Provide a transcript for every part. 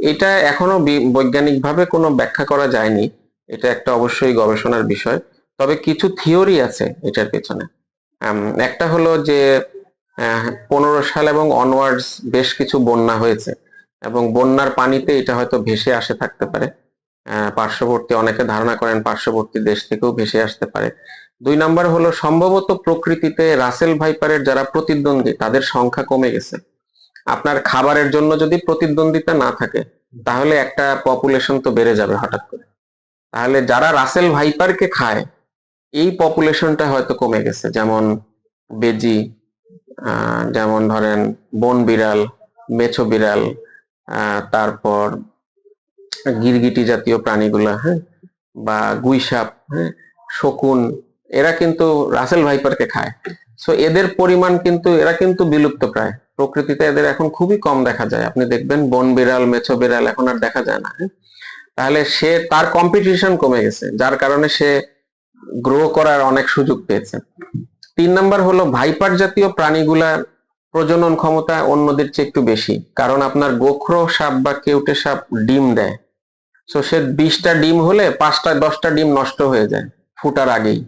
এটা এখনও বৈজ্ঞানিকভাবে কোনো ব্যাখ্যা করা যায়নি। এটা একটা অবশ্যই গবেষণার বিষয়। তবে কিছু থিওরি আছে এটার পেছনে। একটা হলো যে পনেরো সাল এবং অনওয়ার্ডস বেশ কিছু বন্যা হয়েছে এবং বন্যার পানিতে এটা হয়তো ভেসে আসে থাকতে পারে। পার্শ্ববর্তী, অনেকে ধারণা করেন পার্শ্ববর্তী দেশ থেকেও ভেসে আসতে পারে। দুই নাম্বার হলো, সম্ভবত প্রকৃতিতে রাসেল ভাইপারের যারা প্রতিদ্বন্দ্বী, তাদের সংখ্যা কমে গেছে। আপনার খাবারের জন্য যদি প্রতিদ্বন্দ্বিতা না থাকে, তাহলে একটা পপুলেশন তো বেড়ে যাবে হঠাৎ করে। তাহলে যারা রাসেল ভাইপারকে খায়, এই পপুলেশনটা হয়তো কমে গেছে। যেমন বেজি যেমন ধরেন বন বিড়াল, মেছো বিড়াল তারপর গিরগিটি জাতীয় প্রাণীগুলা হ্যাঁ বা গুইসাপ হ্যাঁ শকুন, এরা কিন্তু রাসেল ভাইপারকে খায়। সো এদের পরিমাণ কিন্তু, এরা কিন্তু বিলুপ্ত প্রায়। প্রকৃতিতে এদের এখন খুবই কম দেখা যায়। আপনি দেখবেন বন বিড়াল, মেছো বিড়াল এখন আর দেখা যায় না হ্যাঁ? তাহলে সে, তার কম্পিটিশন কমে গেছে, যার কারণে সে গ্রো করার অনেক সুযোগ পেয়েছে। তিন নাম্বার হলো, ভাইপার জাতীয় প্রাণীগুলা প্রজনন ক্ষমতা অন্যদের চেয়ে একটু বেশি। কারণ আপনার গোখরো সাপ বা কেউটে সাপ ডিম দেয়। সো সে বিশটা ডিম হলে পাঁচটা, দশটা ডিম নষ্ট হয়ে যায়, ফুটার আগেই।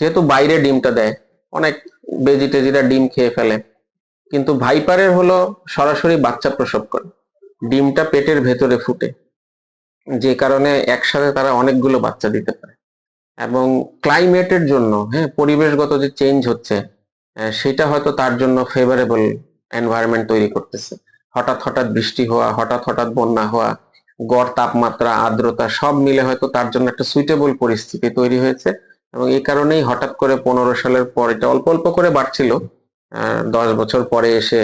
যেহেতু বাইরে ডিমটা দেয়, অনেক বেজি টেজিরা ডিম খেয়ে ফেলে। কিন্তু ভাইপারের হলো সরাসরি বাচ্চা প্রসব করে। ডিমটা পেটের ভেতরে ফুটে। যে কারণে একসাথে তারা অনেকগুলো বাচ্চা দিতে পারে। এবং ক্লাইমেটের জন্য হ্যাঁ পরিবেশগত যে চেঞ্জ হচ্ছে সেটা হয়তো তার জন্য ফেভারেবল এনভায়রনমেন্ট তৈরি করতেছে। হঠাৎ হঠাৎ বৃষ্টি হওয়া, হঠাৎ হঠাৎ বন্যা হওয়া, গড় তাপমাত্রা, আর্দ্রতা, সব মিলে হয়তো তার জন্য একটা সুইটেবল পরিস্থিতি তৈরি হয়েছে। এবং এই কারণেই হঠাৎ করে পনেরো সালের পর এটা অল্প অল্প করে বাড়ছিল দশ বছর পরে এসে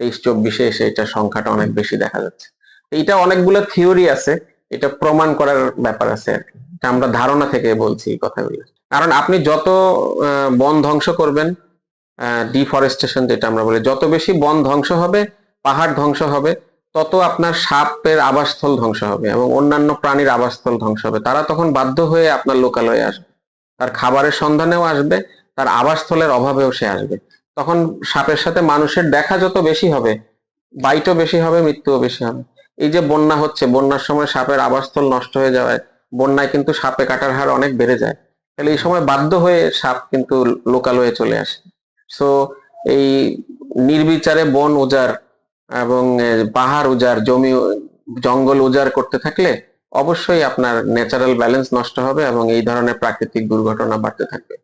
তেইশ চব্বিশে এসে এটা সংখ্যাটা অনেক বেশি দেখা যাচ্ছে। এইটা অনেকগুলো থিওরি আছে, এটা প্রমাণ করার ব্যাপার আছে আর আমরা ধারণা থেকে বলছি কথাগুলো। কারণ আপনি যত বন ধ্বংস করবেন ডিফরেস্টেশন যেটা আমরা বলি, যত বেশি বন ধ্বংস হবে, পাহাড় ধ্বংস হবে, তত আপনার সাপের আবাসস্থল ধ্বংস হবে এবং অন্যান্য প্রাণীর আবাসস্থল ধ্বংস হবে। তারা তখন বাধ্য হয়ে আপনার লোকালয়ে আসবে। তার খাবারের সন্ধানেও আসবে, তার আবাসস্থলের অভাবেও সে আসবে। তখন সাপের সাথে মানুষের দেখা যত বেশি হবে, বাইটও বেশি হবে, মৃত্যুও বেশি হবে। এই যে বন্যা হচ্ছে, বন্যার সময় সাপের আবাসস্থল নষ্ট হয়ে যাওয়ায় বন্যায় কিন্তু সাপে কাটার হার অনেক বেড়ে যায়। তাহলে এই সময় বাধ্য হয়ে সাপ কিন্তু লোকালয়ে চলে আসে। সো এই নির্বিচারে বন উজাড় এবং পাহাড় উজাড়, জমি জঙ্গল উজাড় করতে থাকলে অবশ্যই আপনার ন্যাচারাল ব্যালেন্স নষ্ট হবে এবং এই ধরনের প্রাকৃতিক দুর্ঘটনা বাড়তে থাকবে।